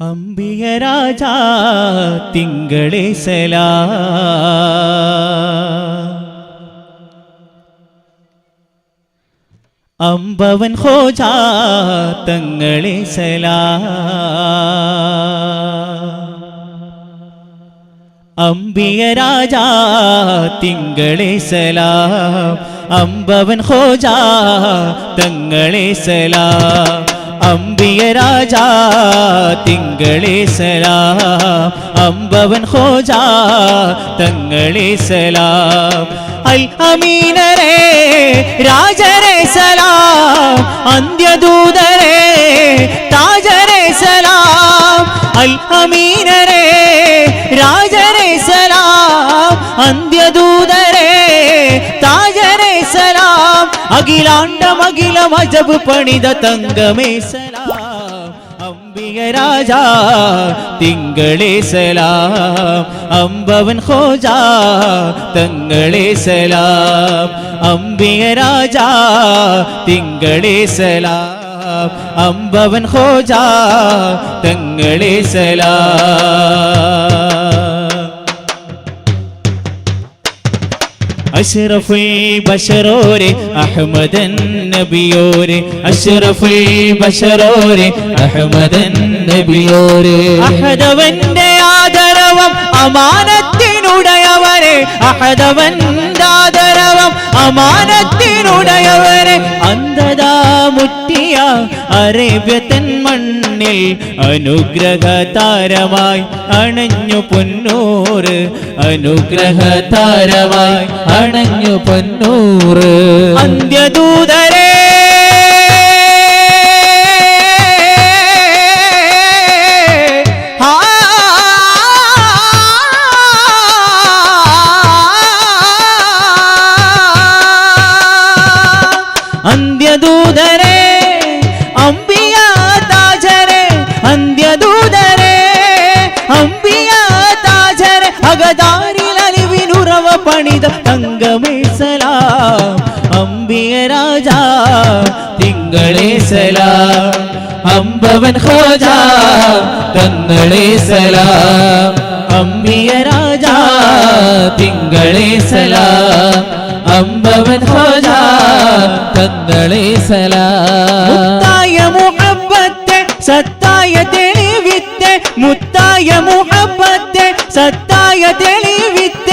അമ്പിയ Raja തിങ്കളെ Salah. അമ്പവൻ Hoja തങ്ങളെ Salah. അമ്പിയ രാജാ തിങ്കളെ സലാം. അമ്പവൻ ഹോജാ തങ്ങളെ സലാം. അമ്പിയ രാജാ തിങ്കളെ സലാം. അമ്പവൻ ഹോജ തങ്ങളെ സലാം. അൽ അമീനരേ രാജരെ സലാം. അന്ത്യദൂതരേ താജരെ സലാം. അൽ അമീനരേ സലാം അഖിലാണ്ടം അഖിലം പണിത തങ്കമേ സലാം. അംബിക രാജ തിങ്കളേ സലാം. അമ്പവൻ ഹോജ തങ്ങളെ സലാം. അംബിക രാജ തിങ്കളേ സലാം. അംബവൻ ഹോജ തങ്ങളെ സലാം. അഷ്റഫുൽ ബഷറോരെ അഹ്മദൻ നബിയോരെ. അഷ്റഫുൽ ബഷറോരെ അഹ്മദൻ നബിയോരെ. അഹദവന്റെ ആദരവം അമാനത്തിനുടയവരെ. അഹദവന്റെ ആദരവം അമാനത്തിനുടയവരെ. അന്ധതാ മുറ്റിയ അറേബ്യത്തൻ മണ്ണിൽ അനുഗ്രഹ താരമായി അണഞ്ഞു പൊന്നൂറ് അനുഗ്രഹ താരമായി അണഞ്ഞു പൊന്നൂറ്. അന്ത്യദൂതരേ അമ്പിയ രാജ തിങ്കളേ സലാം. അമ്പവൻ ഹോജ തങ്ങളെ സലാം. അമ്പിയ രാജ തിങ്കളെ സലാം. അമ്പവൻ ഹോജ തങ്ങളെ സലാം. മുഹബത്തെ സത്തായ തെളിവിത്തെ മുത്തായ മുഹബത്തെ സത്തായ തെളിവിത്തെ.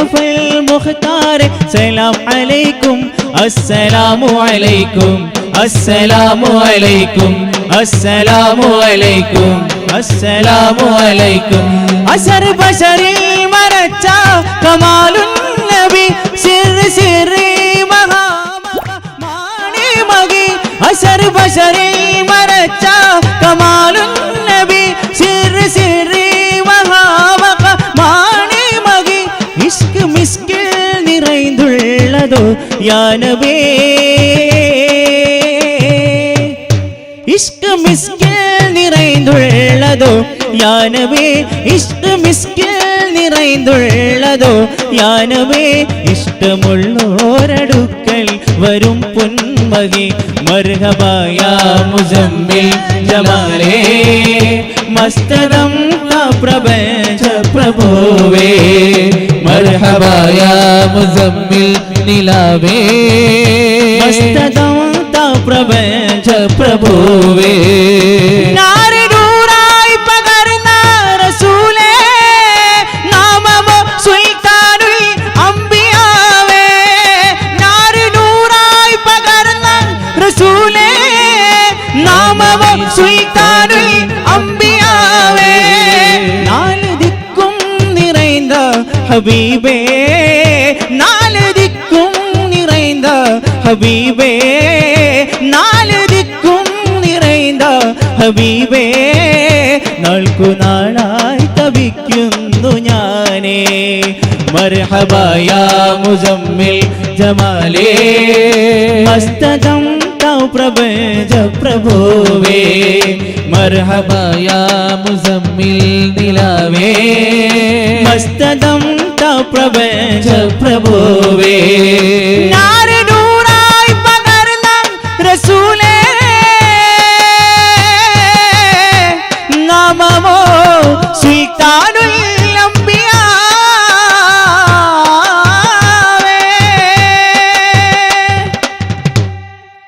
മുസ്തഫൽ മുഖ്താർ സലാം അലൈക്കും. അസ്സലാമു അലൈക്കും. അസ്സലാമു അലൈക്കും. അസ്സലാമു അലൈക്കും. അസ്സലാമു അലൈക്കും. അസർ ബഷറിൽ മറച്ച കമാലുൻ നബി. സിർ സിറി മഹാമാണി മകി. അസർ ബഷറിൽ മറച്ച കമാലുൻ ചെയ്തതോ യാനബേ ഇഷ്ടമിസ്കിൽ നിറൈന്തുള്ളതോ യാനബേ ഇഷ്ടമിസ്കിൽ നിറൈന്തുള്ളതോ യാനബേ ഇഷ്ടമുള്ളോരടുക്കൽ വരും പൊന്മകി മർഹബായ മുസമ്മിൽ ജമാലേ. മസ്തദം പ്രപഞ്ച പ്രഭുവേ. മർഹബായ മുസമ്മിൽ നിലാവേ പ്രപഞ്ച പ്രഭുവേ. സുൽത്താനുൽ ഹബീബേ നാലരിക്കും നിറൈന്ത ഹബീബേ നാലരിക്കും നിറൈന്ത ഹബീബേ നാൾക്കു നാളായി തവിക്കുന്നു ഞാനേ. മർഹബായ മുസമ്മിൽ ജമാലേ. മസ്തകം തൗ പ്രപഞ്ച പ്രഭുവേ. മർഹബായ മുസമ്മിൽ നിലവേ. മസ്തകം പ്രപഞ്ച പ്രഭുവേ. ഞാനൂറായി പകർന്ന റസൂലേ നാമമോ സ്വീകാരം